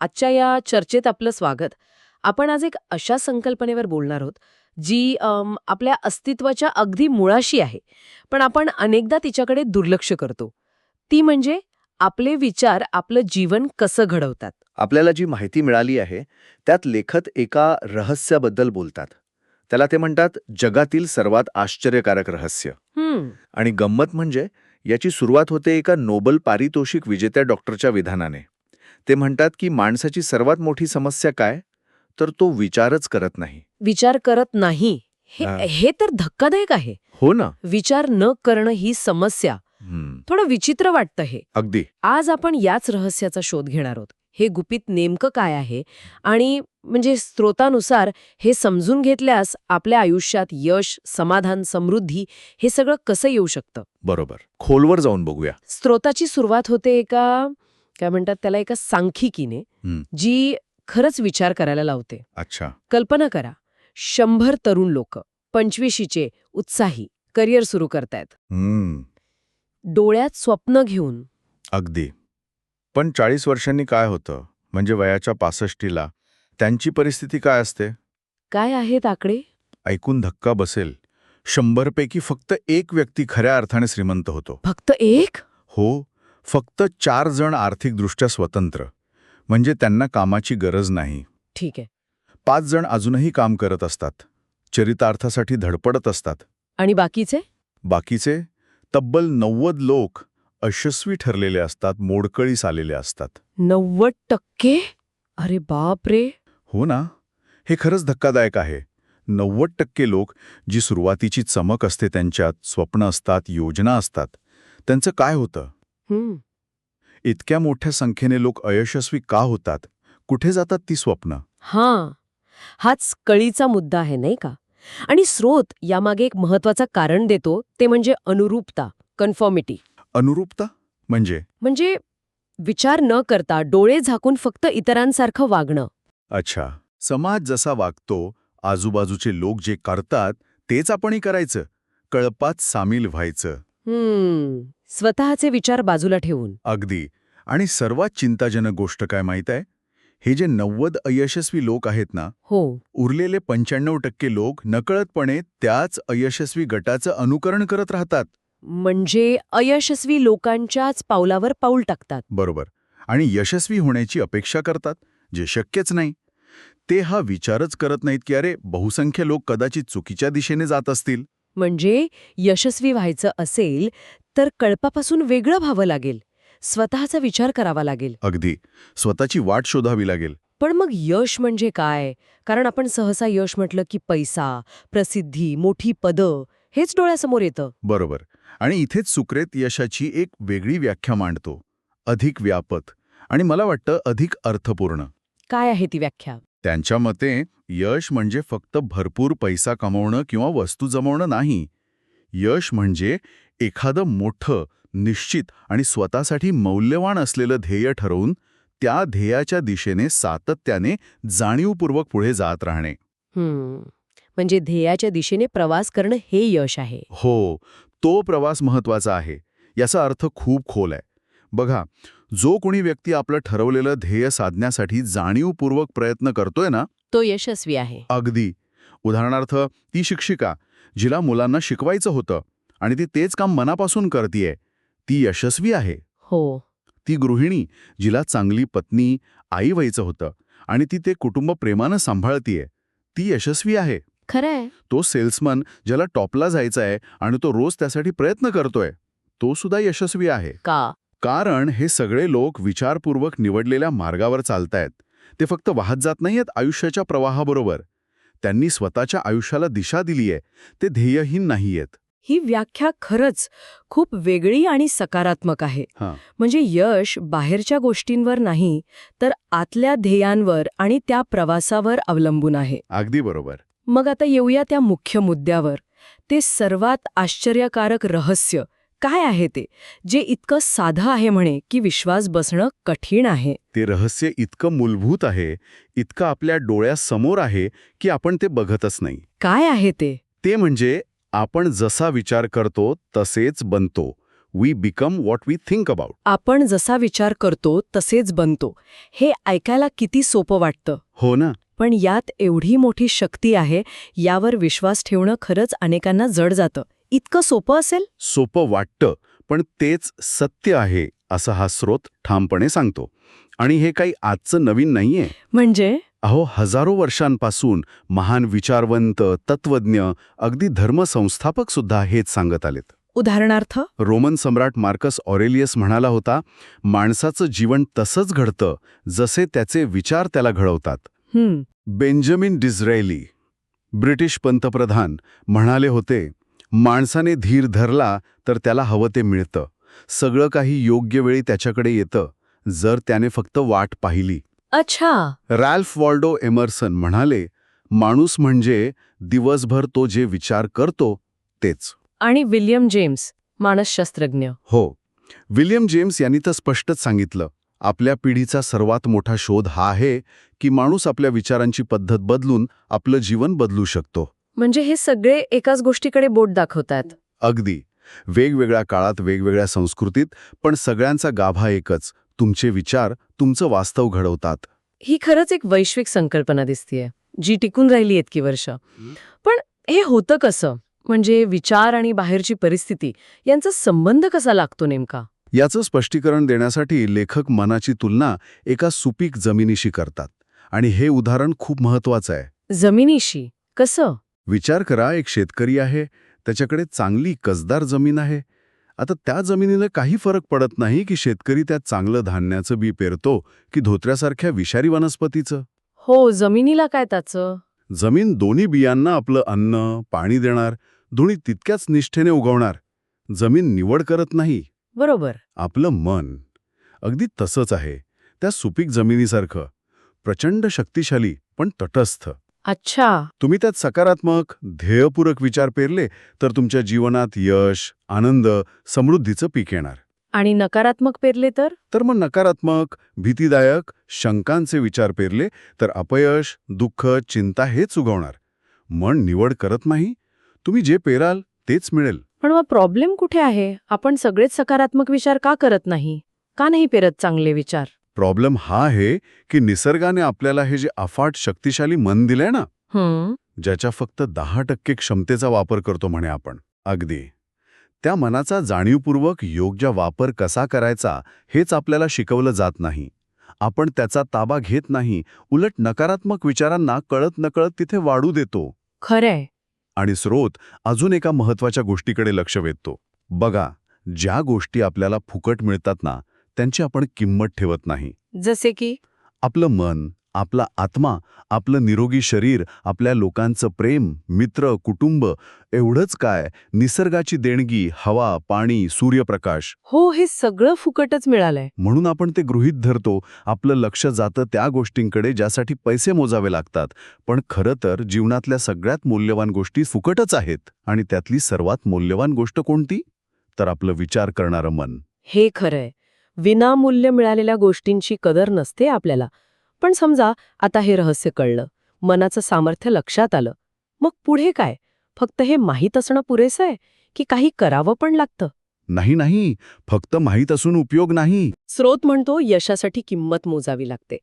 आजच्या या चर्चेत आपलं स्वागत. आपण आज एक अशा संकल्पनेवर बोलणार आहोत जी आपल्या अस्तित्वाच्या अगदी मुळाशी आहे. पण आपण अनेकदा तिच्याकडे दुर्लक्ष करतो. ती म्हणजे आपले विचार आपलं जीवन कसं घडवतात. आपल्याला जी माहिती मिळाली आहे त्यात लेखक एका रहस्याबद्दल बोलतात. त्याला ते म्हणतात जगातील सर्वात आश्चर्यकारक रहस्य. आणि गंमत म्हणजे याची सुरुवात होते एका नोबल पारितोषिक विजेत्या डॉक्टरच्या विधानाने. ते म्हणतात की माणसाची सर्वात मोठी समस्या काय? तर तो विचारच करत नाही. विचार करत नाही. हे हा. तर धक्कादायक आहे. हो ना. विचार न करणं ही समस्या. थोडं विचित्र वाटतं हे. अगदी. आज आपण याच रहस्याचा शोध घेणार आहोत. हे गुपित नेमकं काय आहे? आणि म्हणजे स्रोतानुसार हे समजून घेतल्यास आपल्या आयुष्यात यश समाधान समृद्धी हे सगळं कसं येऊ शकतं? बरोबर. खोलवर जाऊन बघूया. स्रोताची सुरुवात होते एका काय म्हणतात त्याला एका सांख्यिकीने. जी खरंच विचार करायला लावते. अच्छा. कल्पना करा शंभर तरुण लोक पंचवीशीचे उत्साही करिअर सुरू करतायत. डोळ्यात स्वप्न घेऊन. अगदी. पण चाळीस वर्षांनी काय होतं? म्हणजे वयाच्या पासष्टीला. त्यांची परिस्थिती काय असते? काय आहेत आकडे? ऐकून धक्का बसेल. शंभरपैकी फक्त एक व्यक्ती खऱ्या अर्थाने श्रीमंत होतो. फक्त एक? हो. फक्त चार जण आर्थिकदृष्ट्या स्वतंत्र. म्हणजे त्यांना कामाची गरज नाही. ठीक आहे. पाच जण अजूनही काम करत असतात. चरितार्थासाठी धडपडत असतात. आणि बाकीचे? बाकीचे? तब्बल नव्वद लोक अयशस्वी ठरलेले असतात मोडकळीस आलेले असतात. नव्वद टक्के? अरे बाप रे! हो ना. हे खरंच धक्कादायक आहे. नव्वद टक्के लोक जी सुरुवातीची चमक असते त्यांच्यात स्वप्न असतात योजना असतात. त्यांचं काय होतं? इतक्या मोठ्या संख्येने लोक अयशस्वी का होतात? कुठे जातात ती स्वप्न? हां. हाच कळीचा मुद्दा आहे नाही का? आणि स्रोत यामागे एक महत्वाचं कारण देतो ते म्हणजे अनुरूपता कन्फॉर्मिटी अनुरूपता? म्हणजे? म्हणजे विचार न करता डोळे झाकून फक्त इतरांसारखं वागणं. अच्छा. समाज जसा वागतो आजूबाजूचे लोक जे करतात तेच आपणही करायचं. कळपात सामील व्हायचं. हम्म. स्वतःचे विचार बाजूला ठेवून. अगदी. आणि सर्वात चिंताजनक गोष्ट काय माहीत आहे? हे जे नव्वद अयशस्वी लोक आहेत ना हो. उरलेले पंच्याण्णव टक्के लोक नकळतपणे त्याच अयशस्वी गटाचं अनुकरण करत राहतात. म्हणजे अयशस्वी लोकांच्याच पावलावर पाऊल टाकतात. बरोबर. आणि यशस्वी होण्याची अपेक्षा करतात जे शक्यच नाही. ते हा विचारच करत नाहीत की अरे बहुसंख्य लोक कदाचित चुकीच्या दिशेने जात असतील. म्हणजे यशस्वी व्हायचं असेल तर कळपापासून वेगळं व्हावं लागेल. स्वतःचा विचार करावा लागेल. अगदी. स्वतःची वाट शोधावी लागेल. पण मग यश म्हणजे काय? कारण आपण सहसा यश म्हटलं की पैसा प्रसिद्धी मोठी पदं हेच डोळ्यासमोर येतं. बरोबर. आणि इथेच सुक्रेत यशाची एक वेगळी व्याख्या मांडतो. अधिक व्यापक आणि मला वाटतं अधिक अर्थपूर्ण. काय आहे ती व्याख्या? त्यांच्या मते यश म्हणजे फक्त भरपूर पैसा कमवणं किंवा वस्तू जमवणं नाही. यश म्हणजे एखादं मोठं निश्चित आणि स्वतःसाठी मौल्यवान असलेलं ध्येय ठरवून त्या ध्येयाच्या दिशेने सातत्याने जाणीवपूर्वक पुढे जात राहणे. म्हणजे ध्येयाच्या दिशेने प्रवास करणं हे यश आहे. हो तो प्रवास महत्त्वाचा आहे. याचा अर्थ खूप खोल आहे. बघा जो कोणी व्यक्ती आपलं ठरवलेलं ध्येय साधण्यासाठी जाणीवपूर्वक प्रयत्न करतोय ना तो यशस्वी आहे. अगदी. उदाहरणार्थ ती शिक्षिका जिला मुलांना शिकवायचं होतं आणि ती तेच काम मनापासून करतीये ती यशस्वी आहे. हो. ती गृहिणी जिला चांगली पत्नी आई व्हायचं होतं आणि ती ते कुटुंब प्रेमानं सांभाळतीये ती यशस्वी आहे. खरंय. तो सेल्समन ज्याला टॉपला जायचा आहे आणि तो रोज त्यासाठी प्रयत्न करतोय तो सुद्धा यशस्वी आहे. का? कारण हे सगळे लोक विचारपूर्वक निवडलेल्या मार्गावर चालतायत. ते फक्त वाहत जात नाहीयेत आयुष्याच्या प्रवाहाबरोबर. त्यांनी स्वतःच्या आयुष्याला दिशा दिलीये ते ध्येयहीन नाहीयेत. ही व्याख्या खरंच खूप वेगळी आणि सकारात्मक आहे. म्हणजे यश बाहेरच्या गोष्टींवर नाही तर आतल्या ध्येयांवर आणि त्या प्रवासावर अवलंबून आहे. अगदी बरोबर. मग आता येऊया त्या मुख्य मुद्द्यावर. ते सर्वात आश्चर्यकारक रहस्य काय आहे ते? जे इतकं साधं आहे म्हणे की विश्वास बसणं कठीण आहे. ते रहस्य इतकं मूलभूत आहे इतकं आपल्या डोळ्यासमोर आहे की आपण ते बघतच नाही. काय आहे ते? ते म्हणजे आपण जसा विचार करतो तसेच बनतो. We become what we think about आपण जसा विचार करतो तसेच बनतो. हे ऐकायला किती सोपं वाटतं? हो ना. पण यात एवढी मोठी शक्ती आहे यावर विश्वास ठेवणं खरंच अनेकांना जड जातं. इतकं सोपं असेल? सोपं वाटतं पण तेच सत्य आहे असं हा स्रोत ठामपणे सांगतो. आणि हे काही आजचं नवीन नाहीये. म्हणजे? अहो हजारो वर्षांपासून महान विचारवंत तत्वज्ञ अगदी धर्मसंस्थापक सुद्धा हेच सांगत आलेत. उदाहरणार्थ? रोमन सम्राट मार्कस ऑरेलियस म्हणाला होता माणसाचं जीवन तसंच घडतं जसे त्याचे विचार त्याला घडवतात. बेंजामिन डिझरायली ब्रिटिश पंतप्रधान म्हणाले होते माणसाने धीर धरला तर त्याला हवं ते मिळतं. सगळं काही योग्य वेळी त्याच्याकडे येतं जर त्याने फक्त वाट पाहिली. अच्छा. रॅल्फ वॉल्डो एमर्सन म्हणाले माणूस म्हणजे दिवसभर तो जे विचार करतो तेच. आणि विल्यम जेम्स मानसशास्त्रज्ञ हो. विल्यम जेम्स यांनी तर स्पष्टच सांगितलं आपल्या पिढीचा सर्वात मोठा शोध हा आहे की माणूस आपल्या विचारांची पद्धत बदलून आपलं जीवन बदलू शकतो. म्हणजे हे सगळे एकाच गोष्टीकडे बोट दाखवतात. अगदी. वेगवेगळ्या काळात वेगवेगळ्या संस्कृतीत पण सगळ्यांचा गाभा एकच. तुमचे विचार तुमचं वास्तव घडवतात. ही खरंच एक वैश्विक संकल्पना दिसतीये जी टिकून राहिली इतकी वर्ष. पण हे होतं कसं? म्हणजे विचार आणि बाहेरची परिस्थिती यांचा संबंध कसा लागतो नेमका? याचं स्पष्टीकरण देण्यासाठी लेखक मनाची तुलना एका सुपीक जमिनीशी करतात. आणि हे उदाहरण खूप महत्वाचं आहे. जमिनीशी? कसं? विचार करा एक शेतकरी आहे त्याच्याकडे चांगली कसदार जमीन आहे. आता त्या जमिनीला काही फरक पडत नाही की शेतकरी त्यात चांगलं धान्याचं बी पेरतो की धोत्र्यासारख्या विषारी वनस्पतीचं? हो जमिनीला काय त्याचं? जमीन दोन्ही बियांना आपलं अन्न पाणी देणार दोन्ही तितक्याच निष्ठेने उगवणार. जमीन निवड करत नाही. बरोबर. आपलं मन. अगदी तसंच आहे. त्या सुपीक जमिनीसारखं. प्रचंड शक्तिशाली पण तटस्थ. अच्छा. तुम्ही त्यात सकारात्मक ध्येयपूरक विचार पेरले तर तुमच्या जीवनात यश आनंद समृद्धीचं पीक येणार. आणि नकारात्मक पेरले तर? तर मग नकारात्मक भीतीदायक शंकांचे विचार पेरले तर अपयश दुःख चिंता हेच उगवणार. मन निवड करत नाही. तुम्ही जे पेराल तेच मिळेल. पण मग प्रॉब्लेम कुठे आहे? आपण सगळेच सकारात्मक विचार का करत नाही? का नाही पेरत चांगले विचार? प्रॉब्लेम हा आहे की निसर्गाने आपल्याला हे जे अफाट शक्तिशाली मन दिलंय ना ज्याच्या फक्त दहा टक्के क्षमतेचा वापर करतो म्हणे आपण. अगदी. त्या मनाचा जाणीवपूर्वक योग्य वापर कसा करायचा हेच आपल्याला शिकवलं जात नाही. आपण त्याचा ताबा घेत नाही. उलट नकारात्मक विचारांना कळत नकळत तिथे वाढू देतो. खरंय. आणि स्रोत अजून एका महत्त्वाच्या गोष्टीकडे लक्ष वेधतो. बघा ज्या गोष्टी आपल्याला फुकट मिळतात ना त्यांची आपण किंमत ठेवत नाही. जसे की? आपलं मन आपला आत्मा आपलं निरोगी शरीर आपल्या लोकांचं प्रेम मित्र कुटुंब एवढंच काय? निसर्गाची देणगी हवा पाणी सूर्यप्रकाश. हो हे सगळं फुकटच मिळालंय. म्हणून आपण ते गृहीत धरतो आपलं लक्ष जातं त्या गोष्टींकडे ज्यासाठी पैसे मोजावे लागतात. पण खरं तर जीवनातल्या सगळ्यात मूल्यवान गोष्टी फुकटच आहेत. आणि त्यातली सर्वात मूल्यवान गोष्ट कोणती? तर आपलं विचार करणारं मन. हे खरंय. विनामूल्य मिळालेल्या गोष्टींची कदर नसते आपल्याला. पण समजा आता हे रहस्य कळलं. मनाचं सामर्थ्य लक्षात आलं. मग पुढे काय? फक्त हे माहीत असणं पुरेसं आहे? की काही करावं पण लागतं? नाही नाही. फक्त माहीत असून उपयोग नाही. स्रोत म्हणतो यशासाठी किंमत मोजावी लागते.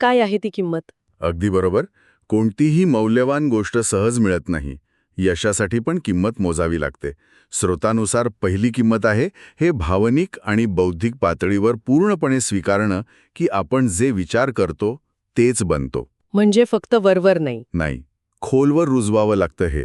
काय आहे ती किंमत? अगदी बरोबर. कोणतीही मौल्यवान गोष्ट सहज मिळत नाही. यशासाठी पण किंमत मोजावी लागते. स्रोतानुसार पहिली किंमत आहे हे भावनिक आणि बौद्धिक पातळीवर पूर्णपणे स्वीकारणं की आपण जे विचार करतो तेच बनतो. म्हणजे फक्त वरवर नाही. नाही खोलवर रुजवावं लागतं हे.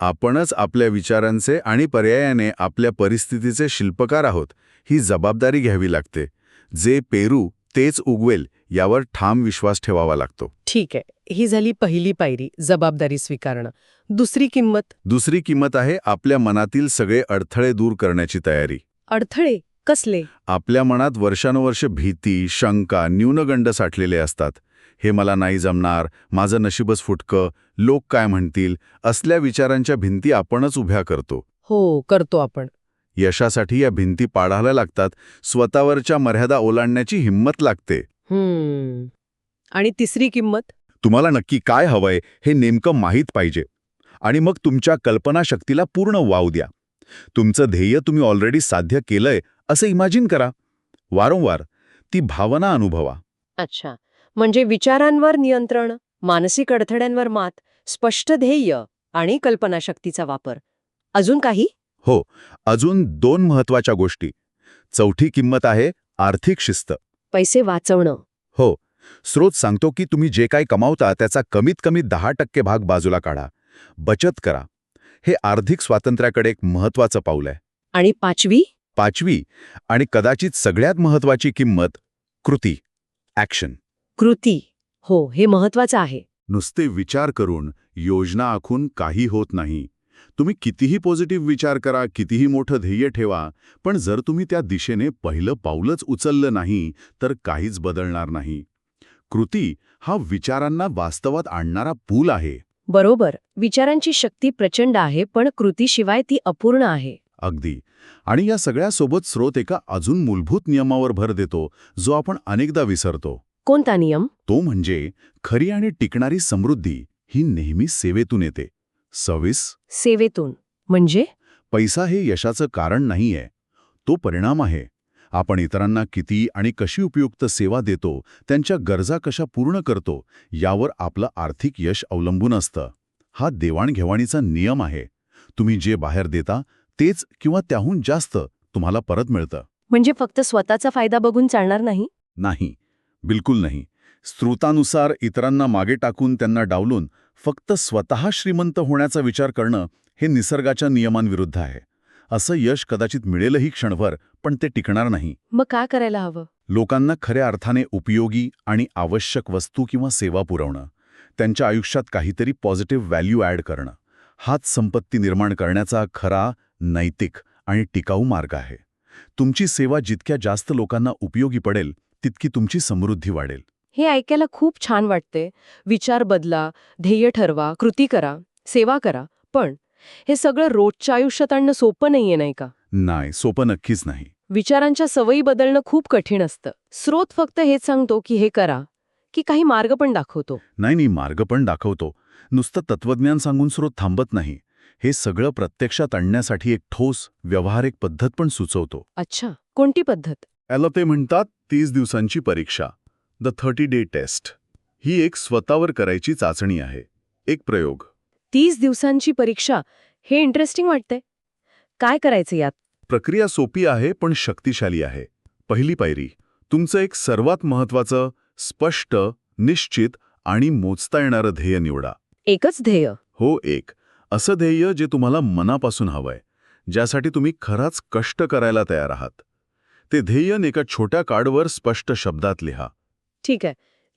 आपणच आपल्या विचारांचे आणि पर्यायाने आपल्या परिस्थितीचे शिल्पकार आहोत ही जबाबदारी घ्यावी लागते. जे पेरू तेच उगवेल यावर ठाम विश्वास ठेवावा लागतो. ठीक आहे. ही झाली पहिली पायरी जबाबदारी स्वीकारणं. दुसरी किंमत? दुसरी किंमत आहे आपल्या मनातील सगळे अडथळे दूर करण्याची तयारी. अडथळे? कसले? आपल्या मनात वर्षानुवर्ष भीती शंका न्यूनगंड साठलेले असतात. हे मला नाही जमणार माझं नशीबच फुटकं लोक काय म्हणतील असल्या विचारांच्या भिंती आपणच उभ्या करतो. हो करतो आपण. यशासाठी या भिंती पाडायला लागतात स्वतःवरच्या मर्यादा ओलांडण्याची हिंमत लागते. हम्म. आणि तिसरी किंमत? तुम्हाला नक्की काय हवंय हे नेमकं माहीत पाहिजे. आणि मग तुमच्या कल्पनाशक्तीला पूर्ण वाव द्या. तुमचं ध्येय तुम्ही ऑलरेडी साध्य केलंय असं इमॅजिन करा. वारंवार ती भावना अनुभवा. अच्छा. म्हणजे विचारांवर नियंत्रण मानसिक अडथळ्यांवर मात स्पष्ट ध्येय आणि कल्पनाशक्तीचा वापर. अजून काही? हो. अजून दोन महत्त्वाच्या गोष्टी. चौथी किंमत आहे आर्थिक शिस्त. पैसे वाचवणं. हो. स्रोत सांगतो की तुम्ही जे काही कमावता त्याचा कमीत कमी दहा टक्के भाग बाजूला काढा. बचत करा. हे आर्थिक स्वातंत्र्याकडे एक महत्वाचं पाऊल आहे. आणि पाचवी? पाचवी आणि कदाचित सगळ्यात महत्वाची किंमत कृती. ॲक्शन कृती. हो हे महत्वाचं आहे. नुसते विचार करून योजना आखून काही होत नाही. तुम्ही कितीही पॉझिटिव्ह विचार करा कितीही मोठं ध्येय ठेवा पण जर तुम्ही त्या दिशेने पहिलं पाऊलच उचललं नाही तर काहीच बदलणार नाही. कृती हा विचारांना वास्तवात आणणारा पूल आहे. बरोबर विचारांची शक्ती प्रचंड आहे पण कृतीशिवाय ती अपूर्ण आहे. अगदी. आणि या सगळ्यासोबत स्रोत एका अजून मूलभूत नियमावर भर देतो जो आपण अनेकदा विसरतो. कोणता नियम? तो म्हणजे खरी आणि टिकणारी समृद्धी ही नेहमी सेवेतून येते. सविस सेवेतून. म्हणजे? पैसा हे यशाचं कारण नाहीये. तो परिणाम आहे. आपण इतरांना किती आणि कशी उपयुक्त सेवा देतो त्यांच्या गरजा कशा पूर्ण करतो यावर आपलं आर्थिक यश अवलंबून असतं. हा देवाणघेवाणीचा नियम आहे. तुम्ही जे बाहेर देता तेच किंवा त्याहून जास्त तुम्हाला परत मिळतं. म्हणजे फक्त स्वतःचा फायदा बघून चालणार नाही? नाही. बिलकुल नाही. स्त्रोतानुसार इतरांना मागे टाकून त्यांना डावलून फक्त स्वतः श्रीमंत होण्याचा विचार करणं हे निसर्गाच्या नियमांविरुद्ध आहे. असं यश कदाचित मिळेलही क्षणभर पण ते टिकणार नाही. मग काय करायला हवं? लोकांना खऱ्या अर्थाने उपयोगी आणि आवश्यक वस्तू किंवा सेवा पुरवणं त्यांच्या आयुष्यात काहीतरी पॉझिटिव्ह व्हॅल्यू ॲड करणं हाच संपत्ती निर्माण करण्याचा खरा नैतिक आणि टिकाऊ मार्ग आहे. तुमची सेवा जितक्या जास्त लोकांना उपयोगी पडेल तितकी तुमची समृद्धी वाढेल. हे ऐकायला खूप छान वाटते. विचार बदला ध्येय ठरवा कृती करा सेवा करा. पण हे सगळं रोजच्या आयुष्यात आणणं सोपं नाहीये नाही का? नाही सोपं नक्कीच नाही. विचारांच्या सवयी बदलणं खूप कठीण असतं. स्रोत फक्त हेच सांगतो की हे करा की काही मार्ग पण दाखवतो. नाही नाही मार्ग पण दाखवतो. नुसतं तत्वज्ञान सांगून स्रोत थांबत नाही. हे सगळं प्रत्यक्षात आणण्यासाठी एक ठोस व्यावहारिक पद्धत पण सुचवतो. अच्छा कोणती पद्धत? याला ते म्हणतात तीस दिवसांची परीक्षा. The thirty day test. ही एक स्वतःवर करायची चाचणी आहे. एक प्रयोग. तीस दिवसांची परीक्षा हे इंटरेस्टिंग वाटतंय. काय करायचं यात? प्रक्रिया सोपी आहे पण शक्तिशाली आहे. पहिली पायरी. तुमचं एक सर्वात महत्वाचं स्पष्ट निश्चित आणि मोजता येणारं ध्येय निवडा. एकच ध्येय. हो एक. असं ध्येय जे तुम्हाला मनापासून हवंय ज्यासाठी तुम्ही खराच कष्ट करायला तयार आहात. ते ध्येय एका छोट्या कार्डवर स्पष्ट शब्दात लिहा. ठीक आहे.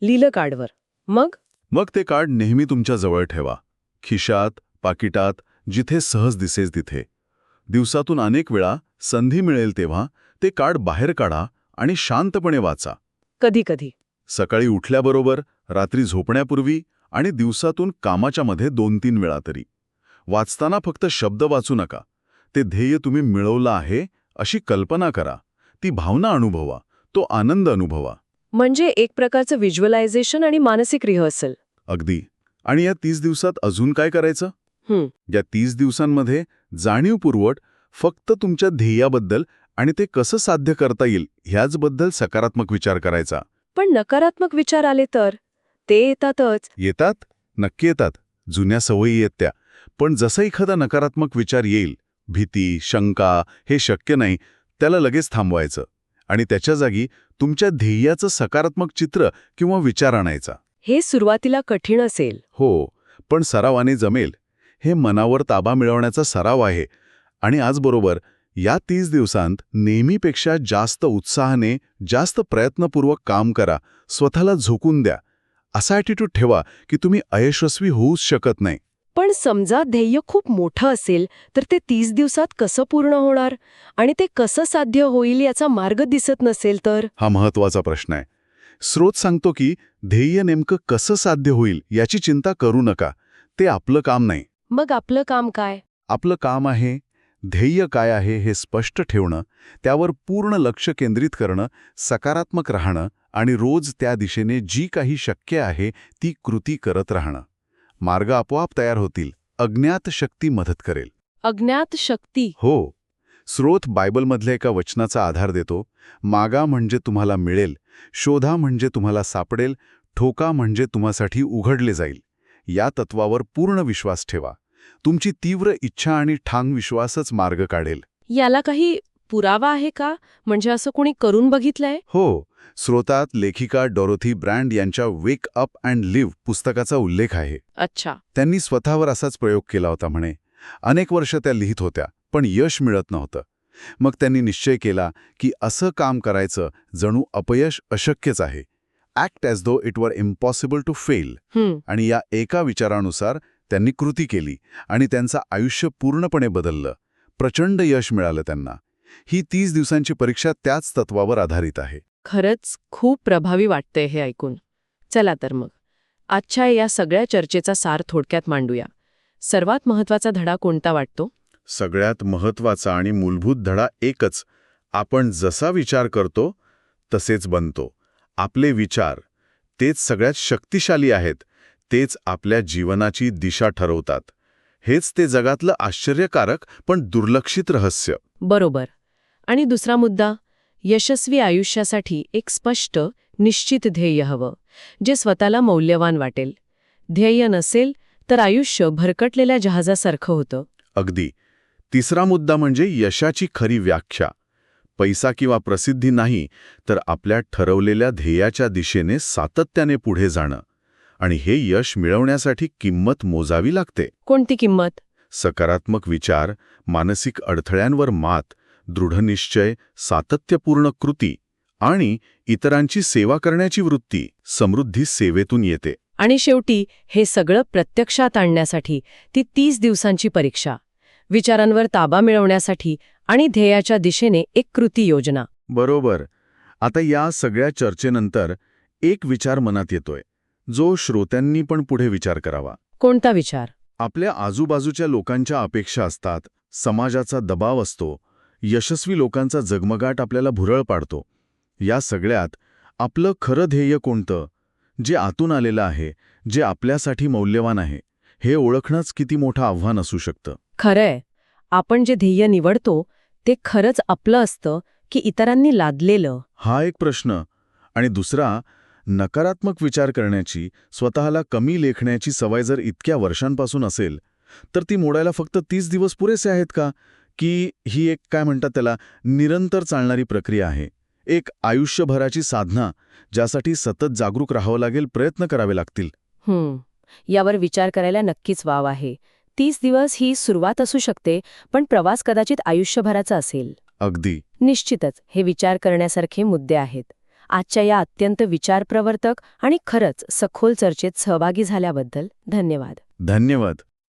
लिहिलं कार्डवर. मग? मग ते कार्ड नेहमी तुमच्या जवळ ठेवा. खिशात पाकिटात जिथे सहज दिसेल तिथे. दिवसातून अनेक वेळा संधी मिळेल तेव्हा ते कार्ड बाहेर काढा आणि शांतपणे वाचा. कधी कधी. सकाळी उठल्याबरोबर रात्री झोपण्यापूर्वी आणि दिवसातून कामाच्या मध्ये दोन तीन वेळा तरी. वाचताना फक्त शब्द वाचू नका. ते ध्येय तुम्ही मिळवलं आहे अशी कल्पना करा. ती भावना अनुभवा. तो आनंद अनुभवा. म्हणजे एक प्रकारचं व्हिज्युअलायझेशन आणि मानसिक रिहर्सल अगदी. आणि या तीस दिवसात अजून काय करायचं. या तीस दिवसांमध्ये जाणीवपूर्वक फक्त तुमच्या ध्येयाबद्दल आणि ते कसं साध्य करता येईल ह्याचबद्दल सकारात्मक विचार करायचा. पण नकारात्मक विचार आले तर? ते येतातच. येतात. नक्की येतात. जुन्या सवयी येत त्या. पण जसा एखादा नकारात्मक विचार येईल भीती शंका हे शक्य नाही त्याला लगेच थांबवायचं. आणि त्याच्या जागी तुमच्या ध्येयाचं सकारात्मक चित्र किंवा विचार आणायचा. हे सुरुवातीला कठीण असेल. हो पण सरावाने जमेल. हे मनावर ताबा मिळवण्याचा सराव आहे. आणि आजबरोबर या तीस दिवसांत नेहमीपेक्षा जास्त उत्साहाने जास्त प्रयत्नपूर्वक काम करा. स्वतःला झोकून द्या. असा ॲटिट्यूड ठेवा की तुम्ही अयशस्वी होऊच शकत नाही. पण समजा ध्येय खूप मोठं असेल तर ते तीस दिवसात कसं पूर्ण होणार? आणि ते कसं साध्य होईल याचा मार्ग दिसत नसेल तर? हा महत्त्वाचा प्रश्न आहे. स्रोत सांगतो की ध्येय नेमकं कसं साध्य होईल याची चिंता करू नका. ते आपलं काम नाही. मग आपलं काम काय? आपलं काम आहे ध्येय काय आहे हे स्पष्ट ठेवणं त्यावर पूर्ण लक्ष केंद्रित करणं सकारात्मक राहणं आणि रोज त्या दिशेने जी काही शक्य आहे ती कृती करत राहणं. मार्ग आपोआप तयार होतील. अज्ञात शक्ती मदत करेल. अज्ञात शक्ती. हो. स्रोत बायबलमधल्या एका वचनाचा आधार देतो. मागा म्हणजे तुम्हाला मिळेल. शोधा म्हणजे तुम्हाला सापडेल. ठोका म्हणजे तुम्हासाठी उघडले जाईल. या तत्वावर पूर्ण विश्वास ठेवा. तुमची तीव्र इच्छा आणि ठाम विश्वासच मार्ग काढेल. याला काही पुरावा आहे का? म्हणजे असं कोणी करून बघितलंय? हो. स्रोतात लेखिका डॉरोथी ब्रँड यांच्या वेक अप अँड लिव्ह पुस्तकाचा उल्लेख आहे. अच्छा. त्यांनी स्वतःवर असाच प्रयोग केला होता म्हणे. अनेक वर्ष त्या लिहित होत्या पण यश मिळत नव्हतं. मग त्यांनी निश्चय केला की असं काम करायचं जणू अपयश अशक्यच आहे. Act as though it were impossible to fail आणि या एका विचारानुसार त्यांनी कृती केली आणि त्यांचं आयुष्य पूर्णपणे बदललं. प्रचंड यश मिळालं त्यांना. ही तीस दिवसांची परीक्षा त्याच तत्वावर आधारित आहे. खरंच खूप प्रभावी वाटतंय हे ऐकून. चला तर मग. आजच्या या सगळ्या चर्चेचा सार थोडक्यात मांडूया. सर्वात महत्त्वाचा धडा कोणता वाटतो? सगळ्यात महत्त्वाचा आणि मूलभूत धडा एकच. आपण जसा विचार करतो तसेच बनतो. आपले विचार तेच सगळ्यात शक्तिशाली आहेत तेच आपल्या जीवनाची दिशा ठरवतात. हेच ते जगातलं आश्चर्यकारक पण दुर्लक्षित रहस्य. बरोबर. आणि दुसरा मुद्दा? यशस्वी आयुष्यासाठी एक स्पष्ट निश्चित ध्येय हवं जे स्वतःला मौल्यवान वाटेल. ध्येय नसेल तर आयुष्य भरकटलेल्या जहाजासारखं होतं. अगदी. तिसरा मुद्दा म्हणजे यशाची खरी व्याख्या. पैसा किंवा प्रसिद्धी नाही तर आपल्या ठरवलेल्या ध्येयाच्या दिशेने सातत्याने पुढे जाणं. आणि हे यश मिळवण्यासाठी किंमत मोजावी लागते. कोणती किंमत? सकारात्मक विचार मानसिक अडथळ्यांवर मात दृढनिश्चय सातत्यपूर्ण कृती आणि इतरांची सेवा करण्याची वृत्ती समृद्धी सेवेतून येते. आणि शेवटी हे सगळं प्रत्यक्षात आणण्यासाठी ती तीस दिवसांची परीक्षा विचारांवर ताबा मिळवण्यासाठी आणि ध्येयाच्या दिशेने एक कृती योजना. बरोबर. आता या सगळ्या चर्चेनंतर एक विचार मनात येतोय जो श्रोत्यांनी पण पुढे विचार करावा. कोणता विचार? आपल्या आजूबाजूच्या लोकांच्या अपेक्षा असतात समाजाचा दबाव असतो यशस्वी लोकांचा जगमगाट आपल्याला भुरळ पाडतो. या सगळ्यात आपलं खरं ध्येय कोणतं? जे आतून आलेलं आहे जे आपल्यासाठी मौल्यवान आहे हे ओळखणंच किती मोठं आव्हान असू शकतं. खरंय. आपण जे ध्येय निवडतो ते खरंच आपलं असतं की इतरांनी लादलेलं? हा एक प्रश्न. आणि दुसरा नकारात्मक विचार करण्याची स्वतःला कमी लेखण्याची सवय जर इतक्या वर्षांपासून असेल तर ती मोडायला फक्त तीस दिवस पुरेसे आहेत का? की ही एक काय म्हणतात त्याला निरंतर चालणारी प्रक्रिया आहे. एक आयुष्यभराची साधना ज्यासाठी सतत जागरूक राहावं लागेल प्रयत्न करावे लागतील. हम्म यावर विचार करायला नक्कीच वाव आहे. तीस दिवस ही सुरुवात असू शकते पण प्रवास कदाचित आयुष्यभराचा असेल. अगदी. निश्चितच हे विचार करण्यासारखे मुद्दे आहेत. आजच्या या अत्यंत विचारप्रवर्तक आणि खरंच सखोल चर्चेत सहभागी झाल्याबद्दल धन्यवाद. धन्यवाद.